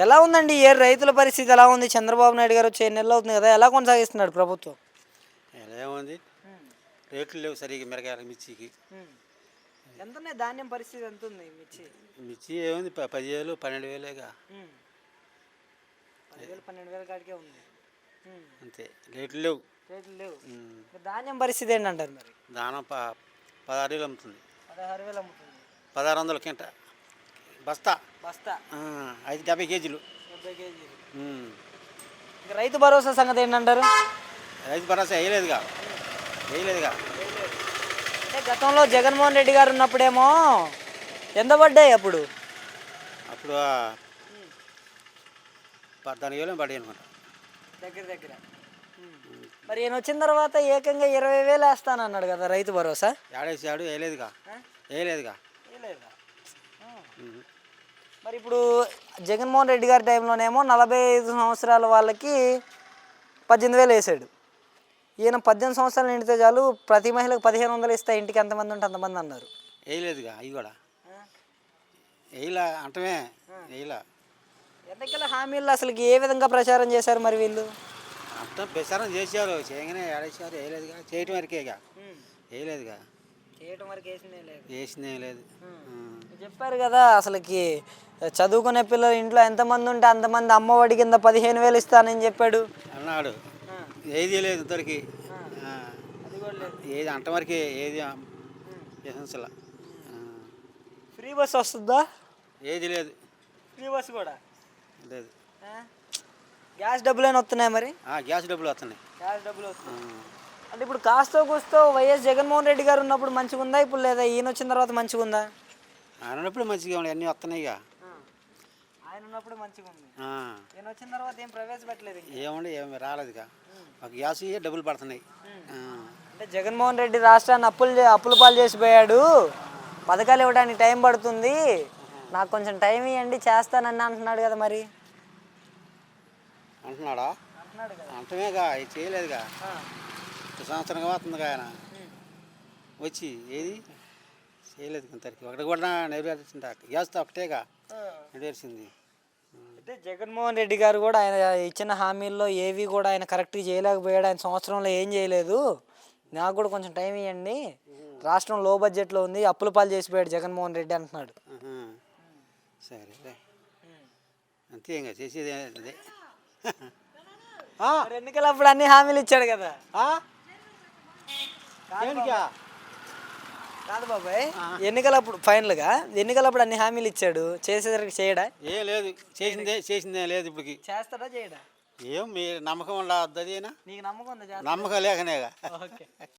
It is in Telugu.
ఎలా ఉందండి? ఏ రైతుల పరిస్థితి ఎలా ఉంది? చంద్రబాబు నాయుడు గారు వచ్చి నెలలు అవుతుంది కదా? ఎలా కొనసాగిస్తున్నాడు ప్రభుత్వం? ఎలా ఏముంది రేట్లు లేవు సరిగ్గా మిరగాయల మిర్చికి. ఎంత ఉన్నాయి ధాన్యం పరిస్థితి ఎంత ఉంది మిర్చి? మిర్చి ఏముంది? ప- పదివేలు పన్నెండు వేలేగా. పదివేలు పన్నెండు వేల కాడికే ఉంది. అంతే. రేట్లు లేవు. రేట్లు లేవు. ఉమ్. మరి ధాన్యం పరిస్థితి ఏంటంటారు మరి? దానం ప పదహారు వేలు అమ్ముతుంది. పదహారు వేలు అమ్ముతుంది. పదహారు వందల కింట బస్తా. బస్తా. ఐదు డెబ్బై కేజీలు. డెబ్బై కేజీలు. ఇంకా రైతు భరోసా సంగతి ఏంటంటారు రైతు భరోసా వేయలేదుగా. వేయలేదుగా. అంటే గతంలో జగన్మోహన్ రెడ్డి గారు ఉన్నప్పుడేమో ఎంత పడ్డాయి అప్పుడు? అప్పుడు పద్నాలుగు వేలు పడి అనమాట దగ్గర దగ్గర. మరి ఈయన వచ్చిన తర్వాత ఏకంగా ఇరవై వేలు వేస్తానన్నాడు కదా రైతు భరోసా? ఏడేసాడు వేయలేదుగా. వేయలేదుగా. ఉమ్. మరి ఇప్పుడు జగన్మోహన్ రెడ్డి గారి టైంలోనేమో నలభై ఐదు సంవత్సరాల వాళ్ళకి పద్దెనిమిది వేలు వేసాడు. ఈయన పద్దెనిమిది సంవత్సరాలు నిండితే చాలు ప్రతి మహిళకు పదిహేను వందలు ఇస్తే ఇంటికి ఎంతమంది ఉంటే అంతమంది అన్నారు. వేయలేదుగా అవి కూడా. వేయలా అంటమే వేయలా. ఎన్నికల హామీలు అసలుకి ఏ విధంగా ప్రచారం చేశారు మరి వీళ్ళు? అంతా ప్రచారం చేశారు చేయగానే ఏడేసారు వేయలేదుగా. చేయటం వరకేగా. వేయలేదుగా. చేయటం వరకు వేసిందే లేదు. వేసింది లేదు. చెప్పారు కదా అసలుకి చదువుకునే పిల్లలు ఇంట్లో ఎంతమంది ఉంటే అంతమంది అమ్మఒడి కింద పదిహేను వేలు ఇస్తానని చెప్పాడు. అన్నాడు. ఏది లేదు ఇద్దరికి. ఏది అంట వరకే ఏది ఫ్రీ బస్ వస్తుందా? ఏది లేదు. ఫ్రీ బస్ కూడా? లేదు. గ్యాస్ డబ్బులైనా వస్తున్నాయి మరి? గ్యాస్ డబ్బులు వస్తున్నాయి. గ్యాస్ డబ్బులు వస్తున్నాయి. అంటే ఇప్పుడు కాస్తో కూస్తో వైఎస్ జగన్మోహన్ రెడ్డి గారు ఉన్నప్పుడు మంచిగా ఉందా ఇప్పుడు లేదా ఈయన వచ్చిన తర్వాత మంచిగా ఉందా ఆయన ఉన్నప్పుడు మంచిగా ఉన్నాయి అన్నీ వస్తున్నాయి ఇక ఆయన ఉన్నప్పుడు మంచిగా ఉంది. ఈయన వచ్చిన తర్వాత ఏం ప్రవేశపెట్టలేదు. ఏముండి ఏమి రాలేదుగా. ఒక గ్యాస్ డబ్బులు పడుతున్నాయి. అంటే జగన్మోహన్ రెడ్డి రాష్ట్రాన్ని అప్పులు అప్పుల పాలు చేసిపోయాడు. పథకాలు ఇవ్వడానికి టైం పడుతుంది. నాకు కొంచెం టైం ఇవ్వండి చేస్తానని అంటున్నాడు కదా మరి. అంటున్నాడా? అంటమేగా చేయలేదుగా. ఒక సంవత్సరంగా వస్తుందిగా ఆయన. వచ్చి ఏది? చేయలేదు ఇంతరికి ఒకటి కూడా నెరవేర్చింది గ్యాస్తో ఒకటేగా. నెరవేర్చింది. అయితే జగన్మోహన్ రెడ్డి గారు కూడా ఆయన ఇచ్చిన హామీల్లో ఏవి కూడా ఆయన కరెక్ట్గా చేయలేకపోయాడు. ఆయన సంవత్సరంలో ఏం చేయలేదు. నాకు కూడా కొంచెం టైం ఇవ్వండి రాష్ట్రం లో బడ్జెట్లో ఉంది. అప్పుల పాలు చేసిపోయాడు జగన్మోహన్ రెడ్డి అంటున్నాడు. సరే అంతే ఇంకా చేసేది అదే. మరి ఎన్నికలప్పుడు అన్ని హామీలు ఇచ్చాడు కదా? కాదు బాబాయ్ ఎన్నికలప్పుడు ఫైనల్గా ఎన్నికలప్పుడు అన్ని హామీలు ఇచ్చాడు. చేసేసరికి చేయడా? ఏం లేదు చేసిందే చేసిందే లేదు ఇప్పటికి. చేస్తాడా చేయడా? ఏం మీ నమ్మకం ఉండద్దు అదేనా నీకు నమ్మకం ఉందా? నమ్మకం లేకనేగా. ఓకే.